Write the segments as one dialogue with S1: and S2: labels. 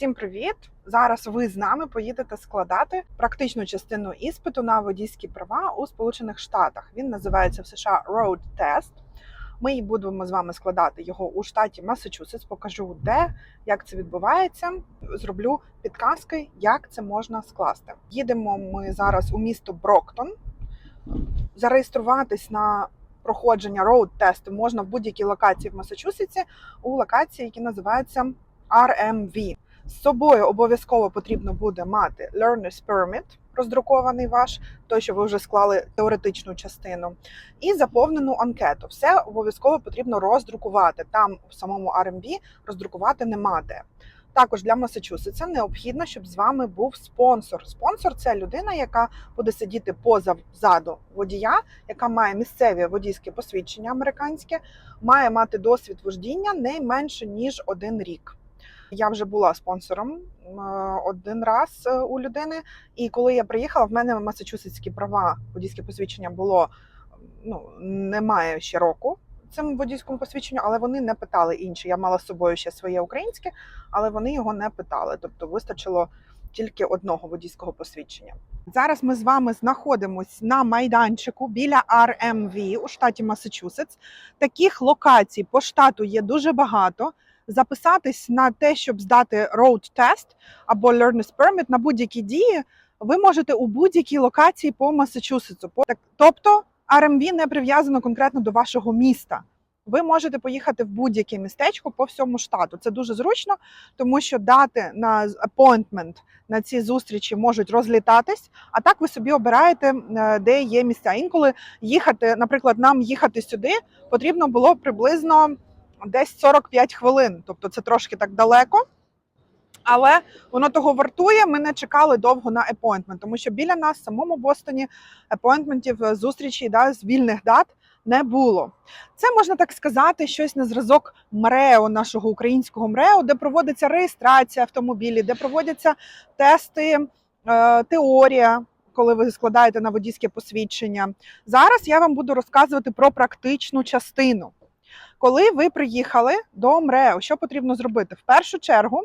S1: Всім привіт! Зараз ви з нами поїдете складати практичну частину іспиту на водійські права у Сполучених Штатах. Він називається в США Road Test. Ми будемо з вами складати його у штаті Масачусетс. Покажу, де як це відбувається. Зроблю підказки, як це можна скласти. Їдемо ми зараз у місто Броктон. Зареєструватись на проходження роуд тесту можна в будь-якій локації в Масачусетсі у локації, які називаються RMV. З собою обов'язково потрібно буде мати Learner's Permit, роздрукований ваш, той, що ви вже склали теоретичну частину, і заповнену анкету. Все обов'язково потрібно роздрукувати. Там в самому RMV роздрукувати нема де. Також для Масачусетса необхідно, щоб з вами був спонсор. Спонсор це людина, яка буде сидіти позаду водія, яка має місцеві водійське посвідчення американське, має мати досвід вождіння не менше ніж один рік. Я вже була спонсором один раз е, у людини, і коли я приїхала, в мене масачусетські права, водійське посвідчення було ну немає ще року цим водійському посвідченню, але вони не питали інші. Я мала з собою ще своє українське, але вони його не питали. Тобто вистачило тільки одного водійського посвідчення. Зараз ми з вами знаходимося на майданчику біля RMV у штаті Масачусетс. Таких локацій по штату є дуже багато. Записатись на те, щоб здати road test або learner's permit на будь-які дії, ви можете у будь-якій локації по Масачусетсу. Так- Тобто RMV не прив'язано конкретно до вашого міста. Ви можете поїхати в будь-яке містечко по всьому штату. Це дуже зручно, тому що дати на appointment на ці зустрічі можуть розлітатись, а так ви собі обираєте, е, де є місця. Інколи їхати, наприклад, нам їхати сюди потрібно було приблизно десь 45 хвилин. Тобто це трошки так далеко. Але воно того вартує. Ми не чекали довго на appointment, тому що біля нас, в самому Бостоні, апойнтментів, е, зустрічей да, з вільних дат не було. Це можна так сказати, щось на зразок МРЕО, нашого українського МРЕО, де проводиться реєстрація автомобілів, де проводяться тести, е, теорія. Коли ви складаєте на водійське посвідчення, зараз я вам буду розказувати про практичну частину. Коли ви приїхали до МРЕО, що потрібно зробити? В першу чергу,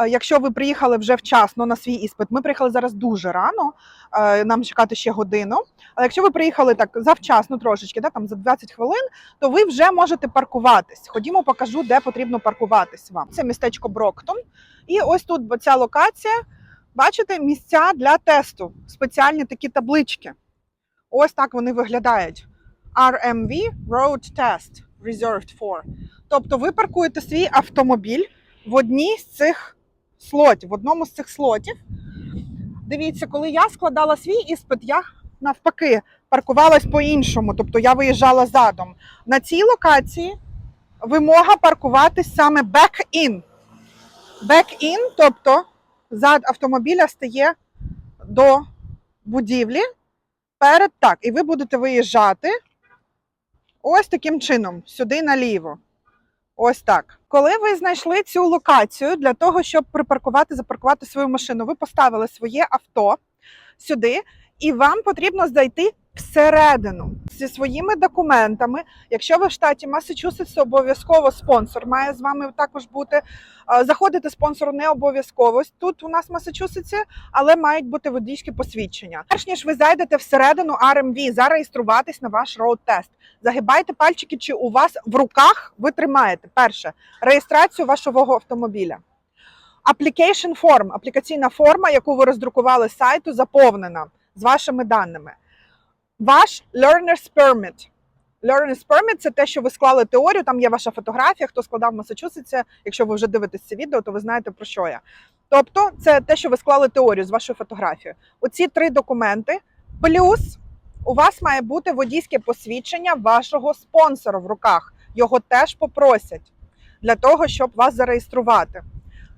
S1: е, якщо ви приїхали вже вчасно на свій іспит, ми приїхали зараз дуже рано, е, нам чекати ще годину. Але якщо ви приїхали так завчасно трошечки, да, там за 20 хвилин, то ви вже можете паркуватись. Ходімо, покажу, де потрібно паркуватись вам. Це містечко Броктон. І ось тут ця локація. Бачите, місця для тесту, спеціальні такі таблички. Ось так вони виглядають. RMV Road Test Reserved for. Тобто ви паркуєте свій автомобіль в одній з цих слотів, в одному з цих слотів. Дивіться, коли я складала свій іспит, я навпаки паркувалась по-іншому, тобто я виїжджала задом. На цій локації вимога паркуватись саме back-in. Back-in, тобто зад автомобіля стає до будівлі перед так, і ви будете виїжджати ось таким чином, сюди наліво. Ось так. Коли ви знайшли цю локацію для того, щоб припаркувати, запаркувати свою машину, ви поставили своє авто сюди, і вам потрібно зайти всередину зі своїми документами. Якщо ви в штаті Масачусетс, обов'язково спонсор має з вами також бути. Заходити спонсору не обов'язково тут у нас в Масачусетсі, але мають бути водійські посвідчення. Перш ніж ви зайдете всередину RMV, зареєструватись на ваш роуд-тест. Загибайте пальчики, чи у вас в руках ви тримаєте перше реєстрацію вашого автомобіля. Application form, аплікаційна форма, яку ви роздрукували з сайту, заповнена з вашими даними. Ваш learner's permit. Learner's permit – це те, що ви склали теорію. Там є ваша фотографія. Хто складав в Масачусетсі, якщо ви вже дивитесь це відео, то ви знаєте про що я. Тобто, це те, що ви склали теорію з вашою фотографією. Оці три документи. Плюс у вас має бути водійське посвідчення вашого спонсора в руках. Його теж попросять для того, щоб вас зареєструвати.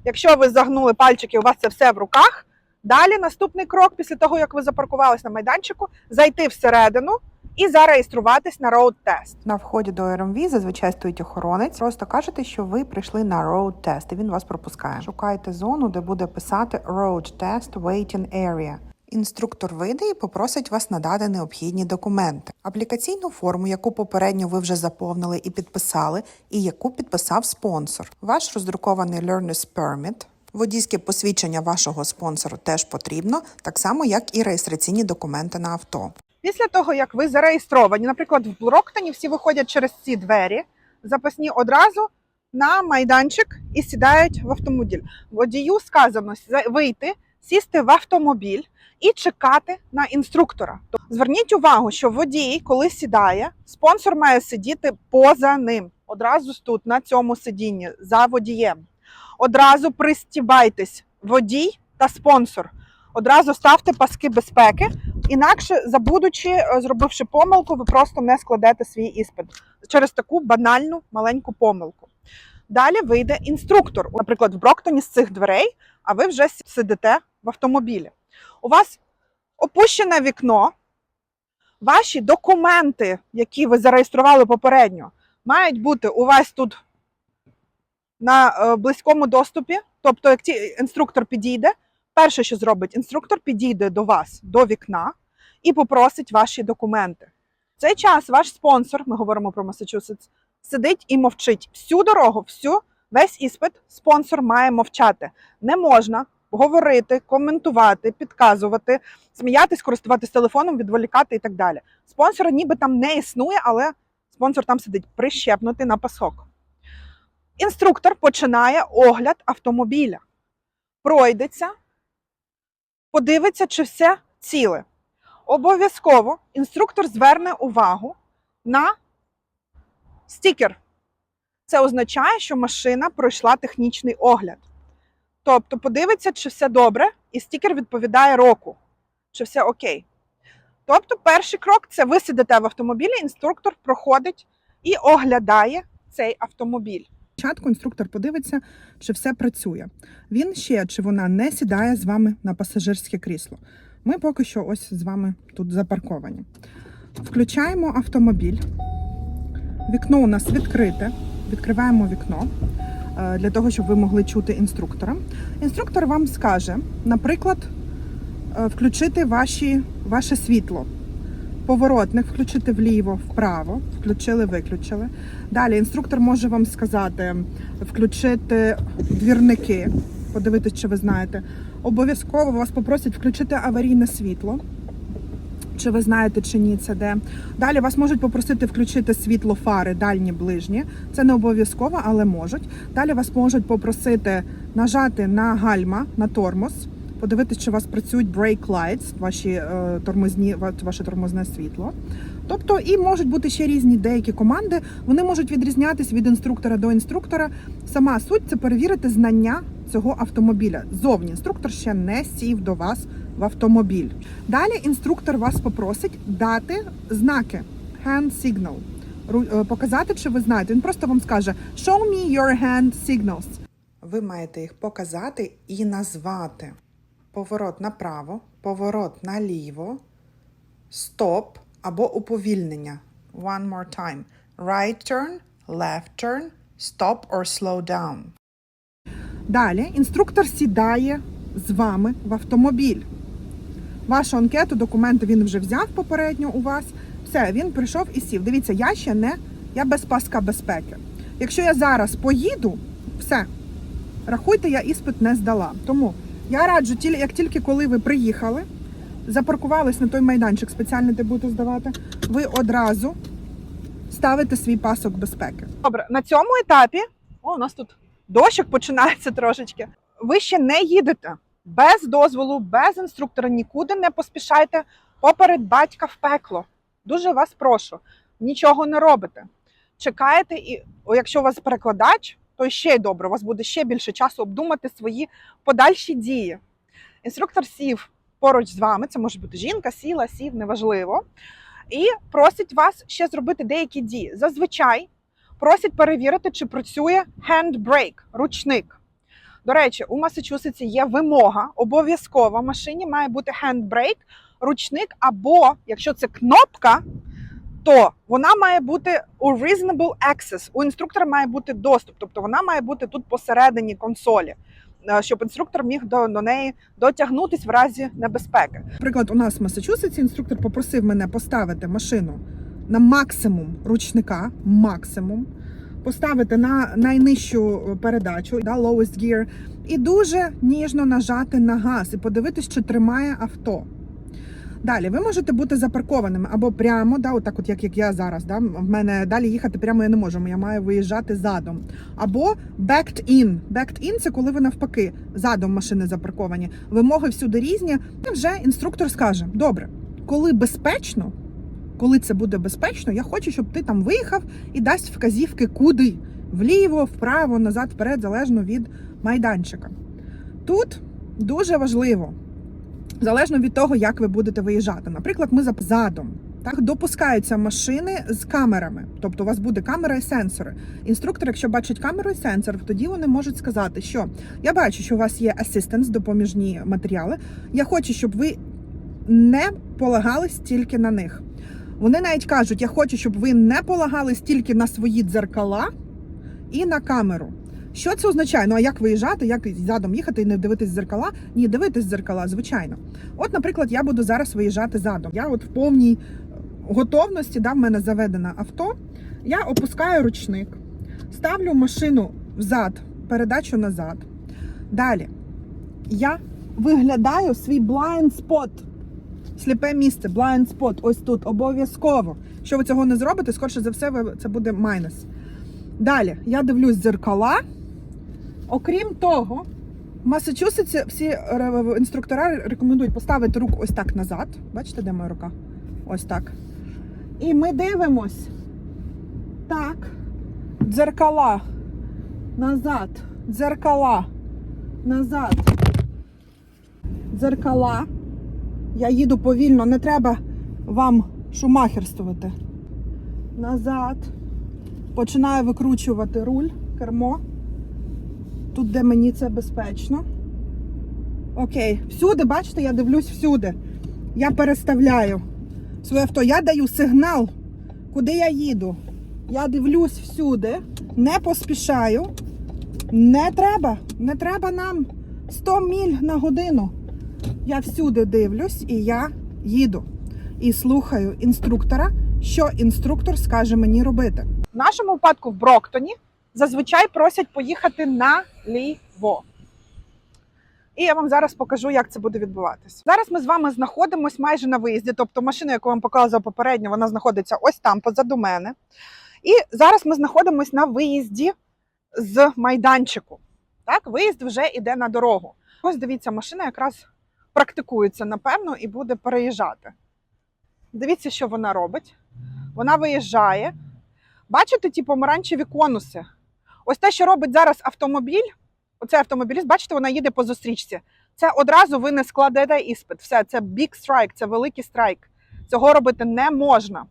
S1: Якщо ви загнули пальчики, у вас це все в руках. Далі наступний крок, після того як ви запаркувались на майданчику, зайти всередину і зареєструватись на роуд тест.
S2: На вході до РМВ зазвичай стоїть охоронець. Просто кажете, що ви прийшли на test, і він вас пропускає. Шукайте зону, де буде писати road test waiting area. Інструктор вийде і попросить вас надати необхідні документи, аплікаційну форму, яку попередньо ви вже заповнили і підписали, і яку підписав спонсор, ваш роздрукований Learner's Permit, Водійське посвідчення вашого спонсора теж потрібно, так само як і реєстраційні документи на авто.
S1: Після того, як ви зареєстровані, наприклад, в Броктоні всі виходять через ці двері, запасні одразу на майданчик і сідають в автомобіль. Водію сказано вийти, сісти в автомобіль і чекати на інструктора. Зверніть увагу, що водій, коли сідає, спонсор має сидіти поза ним, одразу тут, на цьому сидінні, за водієм. Одразу пристібайтесь, водій та спонсор. Одразу ставте паски безпеки. Інакше, забудучи, е, зробивши помилку, ви просто не складете свій іспит через таку банальну маленьку помилку. Далі вийде інструктор, наприклад, в Броктоні з цих дверей, а ви вже сидите в автомобілі. У вас опущене вікно, ваші документи, які ви зареєстрували попередньо, мають бути у вас тут на е, близькому доступі. Тобто, як інструктор підійде, перше, що зробить інструктор, підійде до вас до вікна і попросить ваші документи. В цей час ваш спонсор, ми говоримо про Масачусетс, сидить і мовчить всю дорогу, всю весь іспит спонсор має мовчати. Не можна говорити, коментувати, підказувати, сміятись, користуватись телефоном, відволікати і так далі. Спонсора ніби там не існує, але спонсор там сидить прищепнутий на пасок. Інструктор починає огляд автомобіля, пройдеться, подивиться, чи все ціле. Обов'язково інструктор зверне увагу на стікер. Це означає, що машина пройшла технічний огляд. Тобто подивиться, чи все добре, і стікер відповідає року, чи все окей. Тобто, перший крок це ви сидите в автомобілі, інструктор проходить і оглядає цей автомобіль.
S3: Спочатку інструктор подивиться, чи все працює. Він ще чи вона не сідає з вами на пасажирське крісло. Ми поки що ось з вами тут запарковані. Включаємо автомобіль. Вікно у нас відкрите. Відкриваємо вікно е, для того, щоб ви могли чути інструктора. Інструктор вам скаже, наприклад, е, включити ваші, ваше світло. Поворотник включити вліво, вправо, включили, виключили. Далі інструктор може вам сказати включити двірники, подивитись, чи ви знаєте. Обов'язково вас попросять включити аварійне світло. Чи ви знаєте, чи ні, це де. Далі вас можуть попросити включити світло фари дальні, ближні. Це не обов'язково, але можуть. Далі вас можуть попросити нажати на гальма, на тормоз, подивитись, чи у вас працюють brake lights, ваші е, тормозні, ва- ваше тормозне світло. Тобто, і можуть бути ще різні деякі команди. Вони можуть відрізнятись від інструктора до інструктора. Сама суть це перевірити знання цього автомобіля. Зовні інструктор ще не сів до вас в автомобіль. Далі інструктор вас попросить дати знаки hand signal. Е, Показати, чи ви знаєте. Він просто вам скаже Show me your hand signals.
S2: Ви маєте їх показати і назвати. Поворот направо, поворот наліво, стоп або уповільнення. One more time. Right turn, left turn, stop or slow down.
S3: Далі інструктор сідає з вами в автомобіль. Вашу анкету, документи він вже взяв попередньо у вас. Все, він прийшов і сів. Дивіться, я ще не, я без паска безпеки. Якщо я зараз поїду, все, рахуйте, я іспит не здала. Тому я раджу, як тільки коли ви приїхали, запаркувались на той майданчик спеціальний, де будете здавати, ви одразу ставите свій пасок безпеки.
S1: Добре, на цьому етапі, о, у нас тут дощик починається трошечки. Ви ще не їдете без дозволу, без інструктора, нікуди не поспішайте поперед батька в пекло. Дуже вас прошу, нічого не робите. Чекаєте, і якщо у вас перекладач, то ще й добре, у вас буде ще більше часу обдумати свої подальші дії. Інструктор сів поруч з вами, це може бути жінка, сіла, сів, неважливо. І просить вас ще зробити деякі дії. Зазвичай просять перевірити, чи працює handbrake, ручник. До речі, у Масачусетсі є вимога обов'язкова. В машині має бути handbrake, ручник, або якщо це кнопка, то вона має бути у reasonable access. У інструктора має бути доступ, тобто вона має бути тут посередині консолі, е, щоб інструктор міг до, до неї дотягнутись в разі небезпеки.
S3: Наприклад, у нас в Масачусетсі інструктор попросив мене поставити машину на максимум ручника, максимум. поставити на найнижчу передачу, да, lowest gear, і дуже ніжно нажати на газ і подивитись, чи тримає авто. Далі ви можете бути запаркованими або прямо, да, отак, от як, як я зараз. Да, в мене далі їхати прямо я не можу, я маю виїжджати задом. Або backed in. Backed in – це коли ви навпаки задом машини запарковані. Вимоги всюди різні. І вже інструктор скаже: добре, коли безпечно, коли це буде безпечно, я хочу, щоб ти там виїхав і дасть вказівки куди вліво, вправо, назад, вперед, залежно від майданчика. Тут дуже важливо, залежно від того, як ви будете виїжджати. Наприклад, ми задом. Так, допускаються машини з камерами, тобто у вас буде камера і сенсори. Інструктор, якщо бачить камеру і сенсор, тоді вони можуть сказати, що я бачу, що у вас є assistance, допоміжні матеріали. Я хочу, щоб ви не полагались тільки на них. Вони навіть кажуть, я хочу, щоб ви не полагались тільки на свої дзеркала і на камеру. Що це означає? Ну а як виїжджати, як задом їхати і не дивитись в дзеркала? Ні, дивитись в дзеркала, звичайно. От, наприклад, я буду зараз виїжджати задом. Я от в повній готовності, да, в мене заведено авто. Я опускаю ручник, ставлю машину взад, передачу назад. Далі я виглядаю свій blind spot. Сліпе місце, blind spot, ось тут, обов'язково. Якщо ви цього не зробите, скорше за все, це буде майнус. Далі я дивлюсь дзеркала. Окрім того, в Масачусетсі всі е, інструктора рекомендують поставити руку ось так назад. Бачите, де моя рука? Ось так. І ми дивимось. Так. Дзеркала. Назад. Дзеркала. Назад. Дзеркала. Я їду повільно, не треба вам шумахерствувати. Назад. Починаю викручувати руль, кермо. Тут, де мені це безпечно. Окей, всюди, бачите, я дивлюсь всюди. Я переставляю своє авто. Я даю сигнал, куди я їду. Я дивлюсь всюди, не поспішаю. Не треба, не треба нам 100 міль на годину. Я всюди дивлюсь і я їду. І слухаю інструктора, що інструктор скаже мені робити.
S1: В нашому випадку в Броктоні зазвичай просять поїхати наліво. І я вам зараз покажу, як це буде відбуватися. Зараз ми з вами знаходимося майже на виїзді, тобто машина, яку вам показувала попередньо, вона знаходиться ось там, позаду мене. І зараз ми знаходимося на виїзді з майданчику. Так, виїзд вже йде на дорогу. Ось дивіться, машина якраз практикується, напевно, і буде переїжджати. Дивіться, що вона робить. Вона виїжджає. Бачите ті помаранчеві конуси? Ось те, що робить зараз автомобіль, оцей автомобіліст, бачите, вона їде по зустрічці. Це одразу ви не складете іспит. Все, це big strike, це великий страйк. Цього робити не можна.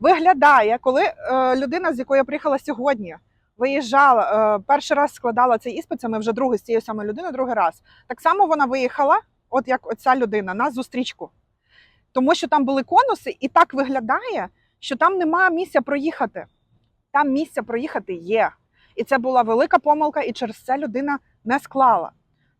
S1: Виглядає, коли е, людина, з якою я приїхала сьогодні, виїжджала, е, перший раз складала цей іспит, це ми вже другий з цією самою людиною, другий раз. Так само вона виїхала, от як оця людина, на зустрічку. Тому що там були конуси, і так виглядає, що там немає місця проїхати. Там місця проїхати є. І це була велика помилка, і через це людина не склала.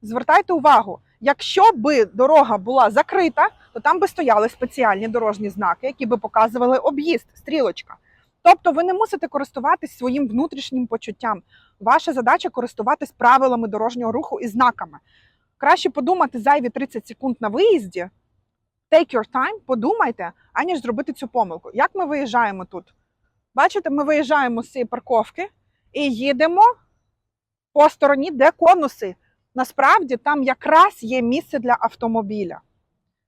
S1: Звертайте увагу, якщо би дорога була закрита, то там би стояли спеціальні дорожні знаки, які би показували об'їзд, стрілочка. Тобто ви не мусите користуватись своїм внутрішнім почуттям. Ваша задача користуватись правилами дорожнього руху і знаками. Краще подумати зайві 30 секунд на виїзді, take your time, подумайте, аніж зробити цю помилку. Як ми виїжджаємо тут? Бачите, ми виїжджаємо з цієї парковки і їдемо по стороні, де конуси. Насправді там якраз є місце для автомобіля.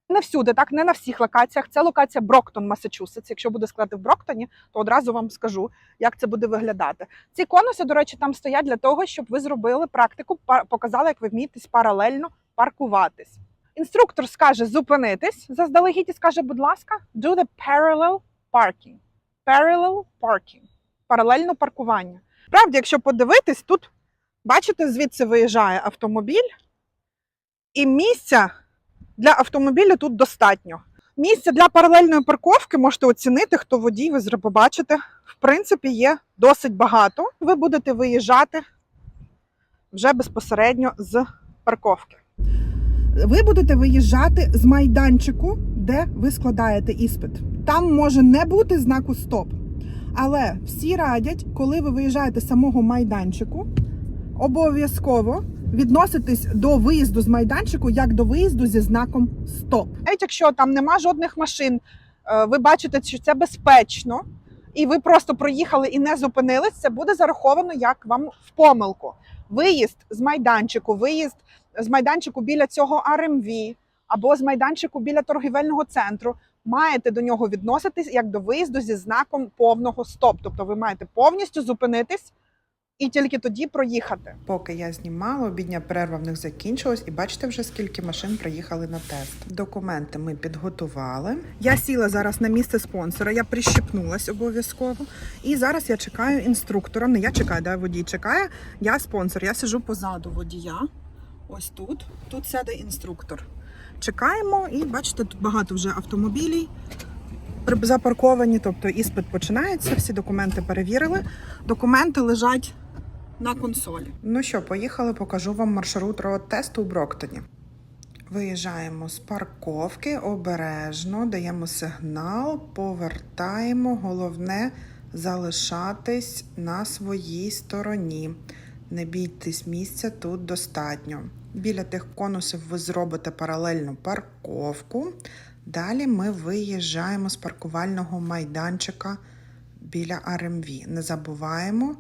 S1: Не всюди, так, не на всіх локаціях. Це локація Броктон, Масачусетс. Якщо буде складати в Броктоні, то одразу вам скажу, як це буде виглядати. Ці конуси, до речі, там стоять для того, щоб ви зробили практику, показали, як ви вмієтесь паралельно паркуватись. Інструктор скаже зупинитись заздалегідь і скаже, будь ласка, do the parallel parking. Parallel parking. Паралельно паркування. Правді, якщо подивитись, тут бачите, звідси виїжджає автомобіль, і місця для автомобіля тут достатньо. Місця для паралельної парковки можете оцінити, хто водій, ви побачите. В принципі, є досить багато. Ви будете виїжджати вже безпосередньо з парковки.
S3: Ви будете виїжджати з майданчику, де ви складаєте іспит. Там може не бути знаку стоп. Але всі радять, коли ви виїжджаєте з самого майданчику, обов'язково відноситись до виїзду з майданчику як до виїзду зі знаком СТОП.
S1: Навіть якщо там нема жодних машин, е, ви бачите, що це безпечно, і ви просто проїхали і не зупинились, це буде зараховано як вам в помилку. Виїзд з майданчику, виїзд з майданчику біля цього RMV або з майданчику біля торгівельного центру. Маєте до нього відноситись як до виїзду зі знаком повного стоп. Тобто ви маєте повністю зупинитись і тільки тоді проїхати.
S2: Поки я знімала, обідня перерва в них закінчилась, і бачите вже скільки машин приїхали на тест. Документи ми підготували.
S3: Я сіла зараз на місце спонсора, я прищепнулась обов'язково. І зараз я чекаю інструктора. Не я чекаю, да, водій чекає. Я спонсор. Я сижу позаду водія. Ось тут. Тут сяде інструктор. Чекаємо, і бачите, тут багато вже автомобілів запарковані. Тобто іспит починається, всі документи перевірили. Документи лежать на консолі.
S2: Ну що, поїхали, покажу вам маршрут роад-тесту у Броктоні. Виїжджаємо з парковки обережно, даємо сигнал, повертаємо. Головне залишатись на своїй стороні. Не бійтесь місця тут достатньо. Біля тих конусів ви зробите паралельну парковку. Далі ми виїжджаємо з паркувального майданчика біля RMV. Не забуваємо,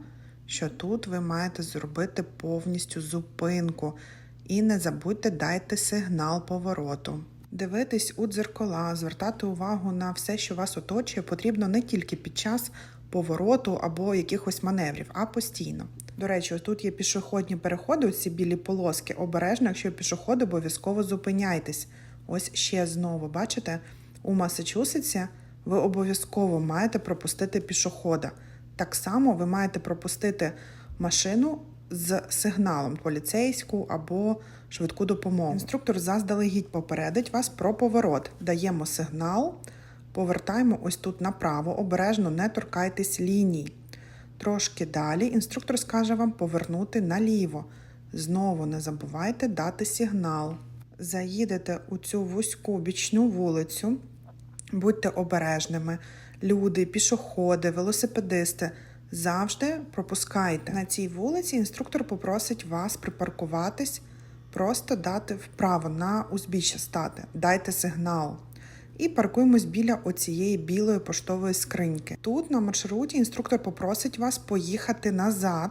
S2: що тут ви маєте зробити повністю зупинку. І не забудьте дайте сигнал повороту. Дивитись у дзеркала, звертати увагу на все, що вас оточує, потрібно не тільки під час повороту або якихось маневрів, а постійно. До речі, тут є пішохідні переходи, ці білі полоски. Обережно, якщо пішоходи, обов'язково зупиняйтесь. Ось ще знову, бачите, у Масачусетсі ви обов'язково маєте пропустити пішохода. Так само ви маєте пропустити машину з сигналом поліцейську або швидку допомогу. Інструктор заздалегідь попередить вас про поворот. Даємо сигнал, повертаємо ось тут направо, обережно не торкайтесь ліній. Трошки далі інструктор скаже вам повернути наліво. Знову не забувайте дати сигнал. Заїдете у цю вузьку бічну вулицю, будьте обережними. Люди, пішоходи, велосипедисти завжди пропускайте. На цій вулиці інструктор попросить вас припаркуватись, просто дати вправо на узбіччя стати. Дайте сигнал. І паркуємось біля оцієї білої поштової скриньки. Тут на маршруті інструктор попросить вас поїхати назад.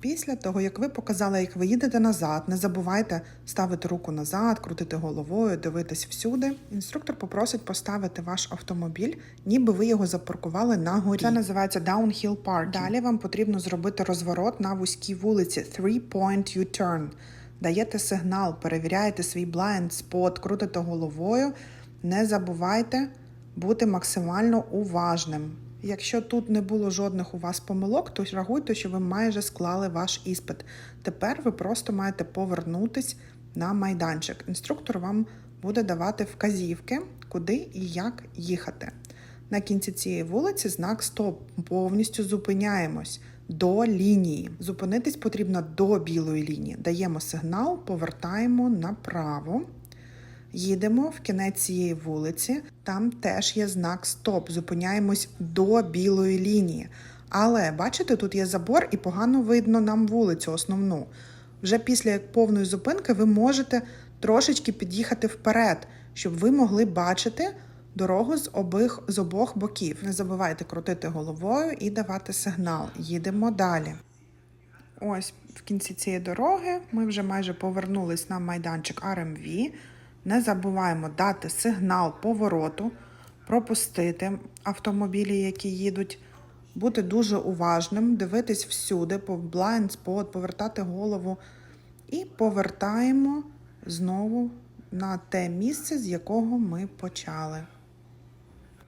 S2: Після того, як ви показали, як ви їдете назад, не забувайте ставити руку назад, крутити головою, дивитись всюди. Інструктор попросить поставити ваш автомобіль, ніби ви його запаркували на горі. Це називається downhill parking. Далі вам потрібно зробити розворот на вузькій вулиці three-point U-turn. Даєте сигнал, перевіряєте свій blind spot, крутите головою. Не забувайте бути максимально уважним. Якщо тут не було жодних у вас помилок, то рахуйте, що ви майже склали ваш іспит. Тепер ви просто маєте повернутись на майданчик. Інструктор вам буде давати вказівки, куди і як їхати. На кінці цієї вулиці знак Стоп. Повністю зупиняємось до лінії. Зупинитись потрібно до білої лінії. Даємо сигнал, повертаємо направо. Їдемо в кінець цієї вулиці, там теж є знак Стоп. Зупиняємось до білої лінії. Але бачите, тут є забор і погано видно нам вулицю основну. Вже після повної зупинки ви можете трошечки під'їхати вперед, щоб ви могли бачити дорогу з обох, з обох боків. Не забувайте крутити головою і давати сигнал. Їдемо далі. Ось в кінці цієї дороги ми вже майже повернулись на майданчик RMV. Не забуваємо дати сигнал повороту, пропустити автомобілі, які їдуть, бути дуже уважним, дивитись всюди, по blind spot, повертати голову і повертаємо знову на те місце, з якого ми почали.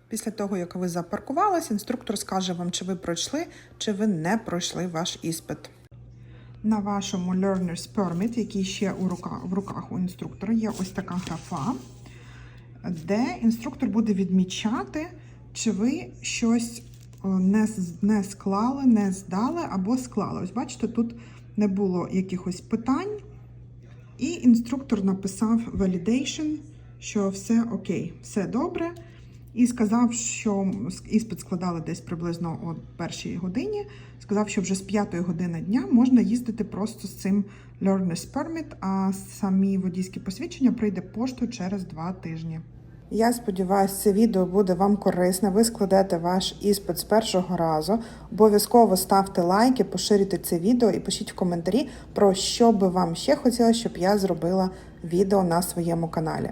S2: Після того, як ви запаркувались, інструктор скаже вам, чи ви пройшли, чи ви не пройшли ваш іспит. На вашому Learner's Permit, який ще у руках, в руках у інструктора, є ось така графа, де інструктор буде відмічати, чи ви щось е, не, не склали, не здали або склали. Ось бачите, тут не було якихось питань, і інструктор написав validation, що все окей, все добре.
S3: І сказав, що іспит складали десь приблизно о першій годині. Сказав, що вже з п'ятої години дня можна їздити просто з цим Learner's Permit, а самі водійські посвідчення прийде поштою через два тижні.
S2: Я сподіваюся, це відео буде вам корисне. Ви складете ваш іспит з першого разу. Обов'язково ставте лайки, поширюйте це відео і пишіть в коментарі, про що би вам ще хотілося, щоб я зробила відео на своєму каналі.